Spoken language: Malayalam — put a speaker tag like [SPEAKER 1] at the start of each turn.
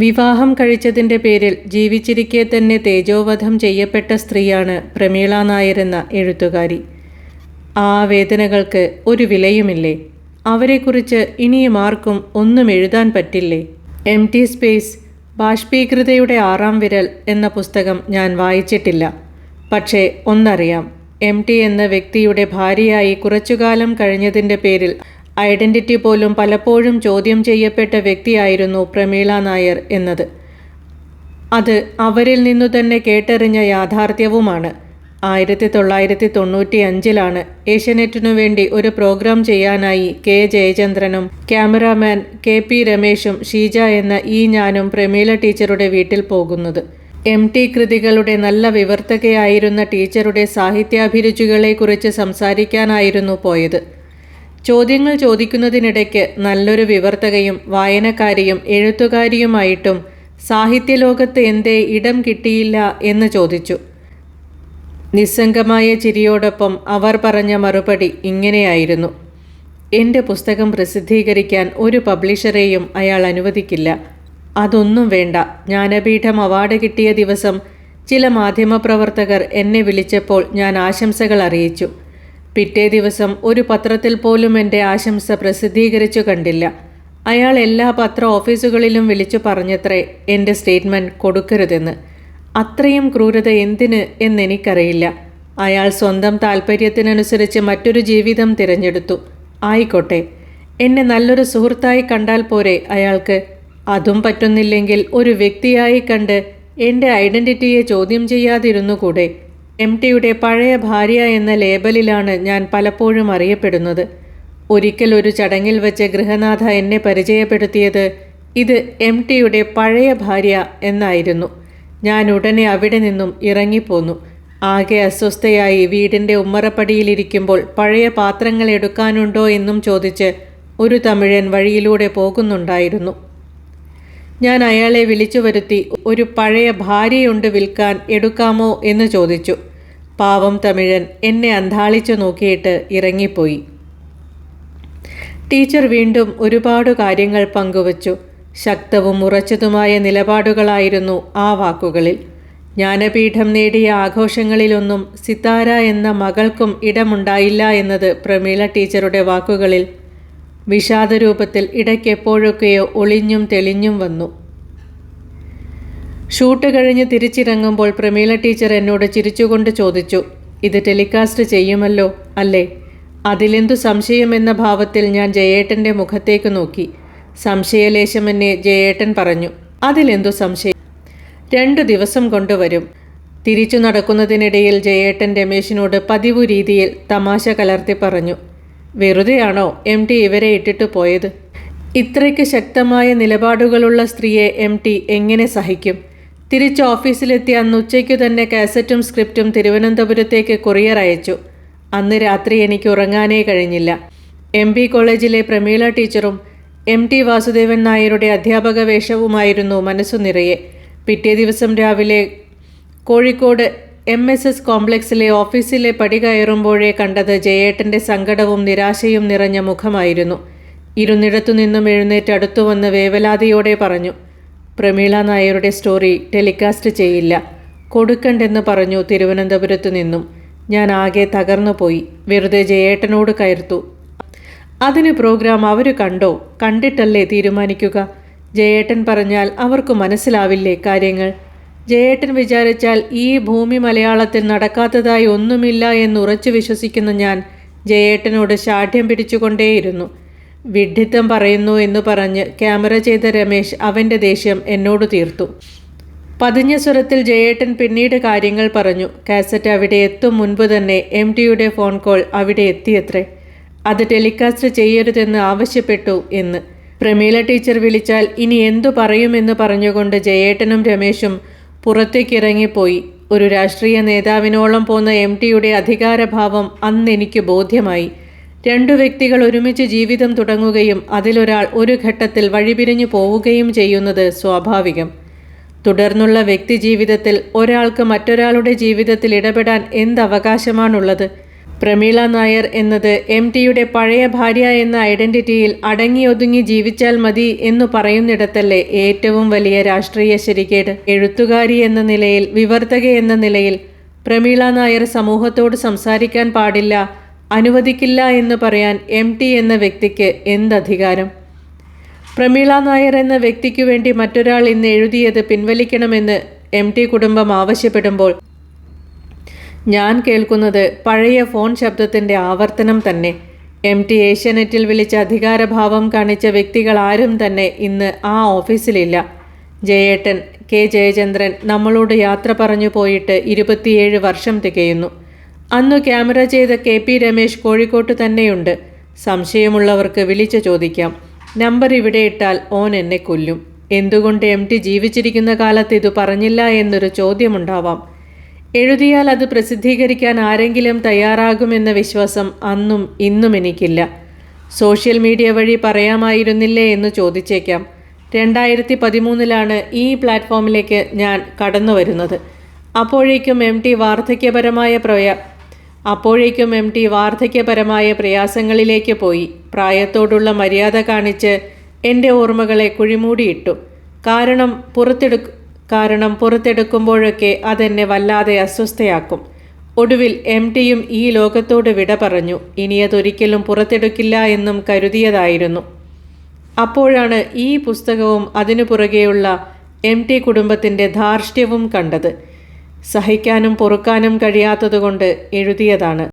[SPEAKER 1] വിവാഹം കഴിച്ചതിന്റെ പേരിൽ ജീവിച്ചിരിക്കെ തന്നെ തേജോവധം ചെയ്യപ്പെട്ട സ്ത്രീയാണ് പ്രമീള നായരെന്ന എഴുത്തുകാരി. ആ വേദനകൾക്ക് ഒരു വിലയുമില്ലേ? അവരെക്കുറിച്ച് ഇനിയും ആർക്കും ഒന്നും എഴുതാൻ പറ്റില്ലേ? എം ടി സ്പേസ് ബാഷ്പീകൃതയുടെ ആറാം വിരൽ എന്ന പുസ്തകം ഞാൻ വായിച്ചിട്ടില്ല. പക്ഷേ ഒന്നറിയാം എം ടി എന്ന വ്യക്തിയുടെ ഭാര്യയായി കുറച്ചുകാലം കഴിഞ്ഞതിന്റെ പേരിൽ ഐഡന്റിറ്റി പോലും പലപ്പോഴും ചോദ്യം ചെയ്യപ്പെട്ട വ്യക്തിയായിരുന്നു പ്രമീള നായർ എന്നത്. അത് അവരിൽ നിന്നു തന്നെ കേട്ടറിഞ്ഞ യാഥാർത്ഥ്യവുമാണ്. ആയിരത്തി തൊള്ളായിരത്തി തൊണ്ണൂറ്റി അഞ്ചിലാണ് ഏഷ്യനെറ്റിനു വേണ്ടി ഒരു പ്രോഗ്രാം ചെയ്യാനായി കെ ജയചന്ദ്രനും ക്യാമറാമാൻ കെ പി രമേശും ഷീജ എന്ന ഈ ഞാനും പ്രമീള ടീച്ചറുടെ വീട്ടിൽ പോകുന്നത്. എം ടി കൃതികളുടെ നല്ല വിവർത്തകയായിരുന്ന ടീച്ചറുടെ സാഹിത്യാഭിരുചികളെക്കുറിച്ച് സംസാരിക്കാനായിരുന്നു പോയത്. ചോദ്യങ്ങൾ ചോദിക്കുന്നതിനിടയ്ക്ക് നല്ലൊരു വിവർത്തകയും വായനക്കാരിയും എഴുത്തുകാരിയുമായിട്ടും സാഹിത്യലോകത്ത് എന്തേ ഇടം കിട്ടിയില്ല എന്ന് ചോദിച്ചു. നിസ്സംഗമായ ചിരിയോടൊപ്പം അവർ പറഞ്ഞ മറുപടി ഇങ്ങനെയായിരുന്നു. എന്റെ പുസ്തകം പ്രസിദ്ധീകരിക്കാൻ ഒരു പബ്ലിഷറെയും അയാൾ അനുവദിക്കില്ല. അതൊന്നും വേണ്ട. ജ്ഞാനപീഠം അവാർഡ് കിട്ടിയ ദിവസം ചില മാധ്യമപ്രവർത്തകർ എന്നെ വിളിച്ചപ്പോൾ ഞാൻ ആശംസകൾ അറിയിച്ചു. പിറ്റേ ദിവസം ഒരു പത്രത്തിൽ പോലും എന്റെ ആശംസ പ്രസിദ്ധീകരിച്ചു കണ്ടില്ല. അയാൾ എല്ലാ പത്ര ഓഫീസുകളിലും വിളിച്ചു പറഞ്ഞത്രേ എന്റെ സ്റ്റേറ്റ്മെന്റ് കൊടുക്കരുതെന്ന്. അത്രയും ക്രൂരത എന്തിന് എന്നെനിക്കറിയില്ല. അയാൾ സ്വന്തം താല്പര്യത്തിനനുസരിച്ച് മറ്റൊരു ജീവിതം തിരഞ്ഞെടുത്തു. ആയിക്കോട്ടെ. എന്നെ നല്ലൊരു സുഹൃത്തായി കണ്ടാൽ പോരെ അയാൾക്ക്. അതും പറ്റുന്നില്ലെങ്കിൽ ഒരു വ്യക്തിയായി കണ്ട് എന്റെ ഐഡന്റിറ്റിയെ ചോദ്യം ചെയ്യാതിരുന്നു കൂടെ എം ടിയുടെ പഴയ ഭാര്യ എന്ന ലേബലിലാണ് ഞാൻ പലപ്പോഴും അറിയപ്പെടുന്നത്. ഒരിക്കൽ ഒരു ചടങ്ങിൽ വെച്ച് ഗൃഹനാഥ എന്നെ പരിചയപ്പെടുത്തിയത് ഇത് എം ടിയുടെ പഴയ ഭാര്യ എന്നായിരുന്നു. ഞാൻ ഉടനെ അവിടെ നിന്നും ഇറങ്ങിപ്പോന്നു. ആകെ അസ്വസ്ഥയായി വീടിന്റെ ഉമ്മറപ്പടിയിലിരിക്കുമ്പോൾ പഴയ പാത്രങ്ങൾ എടുക്കാനുണ്ടോ എന്നും ചോദിച്ച് ഒരു തമിഴൻ വഴിയിലൂടെ പോകുന്നുണ്ടായിരുന്നു. ഞാൻ അയാളെ വിളിച്ചു വരുത്തി ഒരു പഴയ ഭാര്യയുണ്ട് വിൽക്കാൻ എടുക്കാമോ? എന്ന് ചോദിച്ചു. പാവം തമിഴൻ എന്നെ അന്താളിച്ചു നോക്കിയിട്ട് ഇറങ്ങിപ്പോയി. ടീച്ചർ വീണ്ടും ഒരുപാട് കാര്യങ്ങൾ പങ്കുവച്ചു. ശക്തവും ഉറച്ചതുമായ നിലപാടുകളായിരുന്നു ആ വാക്കുകളിൽ. ജ്ഞാനപീഠം നേടിയ ആഘോഷങ്ങളിലൊന്നും സിതാര എന്ന മകൾക്കും ഇടമുണ്ടായില്ല എന്നത് പ്രമീള ടീച്ചറുടെ വാക്കുകളിൽ വിഷാദരൂപത്തിൽ ഇടയ്ക്കെപ്പോഴൊക്കെയോ ഒളിഞ്ഞും തെളിഞ്ഞും വന്നു. ഷൂട്ട് കഴിഞ്ഞ് തിരിച്ചിറങ്ങുമ്പോൾ പ്രമീല ടീച്ചർ എന്നോട് ചിരിച്ചുകൊണ്ട് ചോദിച്ചു ഇത് ടെലികാസ്റ്റ് ചെയ്യുമല്ലോ അല്ലേ? അതിലെന്തു സംശയമെന്ന ഭാവത്തിൽ ഞാൻ ജയേട്ടന്റെ മുഖത്തേക്ക് നോക്കി. സംശയലേശമെന്നെ ജയേട്ടൻ പറഞ്ഞു അതിലെന്തു സംശയം? രണ്ടു ദിവസം കൊണ്ടുവരും തിരിച്ചു നടക്കുന്നതിനിടയിൽ ജയേട്ടൻ രമേശിനോട് പതിവു രീതിയിൽ തമാശ കലർത്തി പറഞ്ഞു വെറുതെയാണോ എം ടി ഇവരെ ഇട്ടിട്ട് പോയത്? ഇത്രയ്ക്ക് ശക്തമായ നിലപാടുകളുള്ള സ്ത്രീയെ എം ടി എങ്ങനെ സഹിക്കും? തിരിച്ച് ഓഫീസിലെത്തി അന്ന് ഉച്ചയ്ക്കു തന്നെ കാസറ്റും സ്ക്രിപ്റ്റും തിരുവനന്തപുരത്തേക്ക് കൊറിയർ അയച്ചു. അന്ന് രാത്രി എനിക്ക് ഉറങ്ങാനേ കഴിഞ്ഞില്ല. എം ബി കോളേജിലെ പ്രമീള ടീച്ചറും എം ടി വാസുദേവൻ നായരുടെ അധ്യാപക വേഷവുമായിരുന്നു മനസ്സു നിറയെ. പിറ്റേ ദിവസം രാവിലെ കോഴിക്കോട് എം എസ് എസ് കോംപ്ലക്സിലെ ഓഫീസിലെ പടി കയറുമ്പോഴേ കണ്ടത് ജയേട്ടന്റെ സങ്കടവും നിരാശയും നിറഞ്ഞ മുഖമായിരുന്നു. ഇരുന്നിടത്തു നിന്നും എഴുന്നേറ്റ് അടുത്തു വന്ന് വേവലാതിയോടെ പറഞ്ഞു പ്രമീള നായരുടെ സ്റ്റോറി ടെലികാസ്റ്റ് ചെയ്യില്ല. കൊടുക്കണ്ടെന്ന് പറഞ്ഞു തിരുവനന്തപുരത്തു നിന്നും. ഞാൻ ആകെ തകർന്നു പോയി. വെറുതെ ജയേട്ടനോട് കയർത്തു. അതിന് പ്രോഗ്രാം അവർ കണ്ടോ? കണ്ടിട്ടല്ലേ തീരുമാനിക്കുക? ജയേട്ടൻ പറഞ്ഞാൽ അവർക്ക് മനസ്സിലാവില്ലേ കാര്യങ്ങൾ? ജയേട്ടൻ വിചാരിച്ചാൽ ഈ ഭൂമി മലയാളത്തിൽ നടക്കാത്തതായി ഒന്നുമില്ല എന്ന് ഉറച്ചു വിശ്വസിക്കുന്ന ഞാൻ ജയേട്ടനോട് ശാഠ്യം പിടിച്ചുകൊണ്ടേയിരുന്നു. വിഡ്ഢിത്തം പറയുന്നു എന്ന് പറഞ്ഞ് ക്യാമറ ചെയ്ത രമേശ് അവന്റെ ദേഷ്യം എന്നോട് തീർത്തു. പതിഞ്ഞ സ്വരത്തിൽ ജയേട്ടൻ പിന്നീട് കാര്യങ്ങൾ പറഞ്ഞു. കാസറ്റ് അവിടെ എത്തും മുൻപ് തന്നെ എം ടിയുടെ ഫോൺ കോൾ അവിടെ എത്തിയത്രേ. അത് ടെലികാസ്റ്റ് ചെയ്യരുതെന്ന് ആവശ്യപ്പെട്ടു എന്ന്. പ്രമീല ടീച്ചർ വിളിച്ചാൽ ഇനി എന്തു പറയുമെന്ന് പറഞ്ഞുകൊണ്ട് ജയേട്ടനും രമേശും പുറത്തേക്കിറങ്ങിപ്പോയി. ഒരു രാഷ്ട്രീയ നേതാവിനോളം പോന്ന എം ടിയുടെ അധികാരഭാവം അന്നെനിക്ക് ബോധ്യമായി. രണ്ടു വ്യക്തികൾ ഒരുമിച്ച് ജീവിതം തുടങ്ങുകയും അതിലൊരാൾ ഒരു ഘട്ടത്തിൽ വഴിപിരിഞ്ഞു പോവുകയും ചെയ്യുന്നത് സ്വാഭാവികം. തുടർന്നുള്ള വ്യക്തി ജീവിതത്തിൽ ഒരാൾക്ക് മറ്റൊരാളുടെ ജീവിതത്തിൽ ഇടപെടാൻ എന്ത് അവകാശമാണുള്ളത് പ്രമീള നായർ എന്നത് എം ടിയുടെ പഴയ ഭാര്യ എന്ന ഐഡന്റിറ്റിയിൽ അടങ്ങിയൊതുങ്ങി ജീവിച്ചാൽ മതി എന്നു പറയുന്നിടത്തല്ലേ ഏറ്റവും വലിയ രാഷ്ട്രീയ ശരിക്കേട് എഴുത്തുകാരി എന്ന നിലയിൽ വിവർത്തക എന്ന നിലയിൽ പ്രമീള നായർ സമൂഹത്തോട് സംസാരിക്കാൻ പാടില്ല അനുവദിക്കില്ല എന്ന് പറയാൻ എം ടി എന്ന വ്യക്തിക്ക് എന്തധികാരം? പ്രമീള നായർ എന്ന വ്യക്തിക്കു വേണ്ടി മറ്റൊരാൾ ഇന്ന് എഴുതിയത് പിൻവലിക്കണമെന്ന് എം ടി കുടുംബം ആവശ്യപ്പെടുമ്പോൾ ഞാൻ കേൾക്കുന്നത് പഴയ ഫോൺ ശബ്ദത്തിന്റെ ആവർത്തനം തന്നെ. എം ടി ഏഷ്യാനെറ്റിൽ വിളിച്ച അധികാരഭാവം കാണിച്ച വ്യക്തികൾ ആരും തന്നെ ഇന്ന് ആ ഓഫീസിലില്ല. ജയേട്ടൻ കെ ജയചന്ദ്രൻ നമ്മളോട് യാത്ര പറഞ്ഞു പോയിട്ട് ഇരുപത്തിയേഴ് വർഷം തികയുന്നു. അന്നു ക്യാമറ ചെയ്ത കെ പി രമേശ് കോഴിക്കോട്ട് തന്നെയുണ്ട്. സംശയമുള്ളവർക്ക് വിളിച്ചു ചോദിക്കാം. നമ്പർ ഇവിടെ ഇട്ടാൽ ഓൻ എന്നെ കൊല്ലും. എന്തുകൊണ്ട് എം ടി ജീവിച്ചിരിക്കുന്ന കാലത്ത് ഇത് പറഞ്ഞില്ല എന്നൊരു ചോദ്യമുണ്ടാവാം. എഴുതിയാൽ അത് പ്രസിദ്ധീകരിക്കാൻ ആരെങ്കിലും തയ്യാറാകുമെന്ന വിശ്വാസം അന്നും ഇന്നും എനിക്കില്ല. സോഷ്യൽ മീഡിയ വഴി പറയാമായിരുന്നില്ലേ എന്ന് ചോദിച്ചേക്കാം. രണ്ടായിരത്തി പതിമൂന്നിലാണ് ഈ പ്ലാറ്റ്ഫോമിലേക്ക് ഞാൻ കടന്നു വരുന്നത് അപ്പോഴേക്കും എം ടി വാർദ്ധക്യപരമായ പ്രയ അപ്പോഴേക്കും എം ടി വാർദ്ധക്യപരമായ പ്രയാസങ്ങളിലേക്ക് പോയി. പ്രായത്തോടുള്ള മര്യാദ കാണിച്ച് എന്റെ ഓർമ്മകളെ കുഴിമൂടിയിട്ടു. കാരണം പുറത്തെടുക്ക കാരണം പുറത്തെടുക്കുമ്പോഴൊക്കെ അതെന്നെ വല്ലാതെ അസ്വസ്ഥയാക്കും. ഒടുവിൽ എം ടിയും ഈ ലോകത്തോട് വിട പറഞ്ഞു ഇനിയതൊരിക്കലും പുറത്തെടുക്കില്ല എന്നും കരുതിയതായിരുന്നു. അപ്പോഴാണ് ഈ പുസ്തകവും അതിനു പുറകെയുള്ള എം ടി കുടുംബത്തിന്റെ ധാർഷ്ട്യവും കണ്ടത്. സഹിക്കാനും പൊറുക്കാനും കഴിയാത്തതുകൊണ്ട് എഴുതിയതാണ്.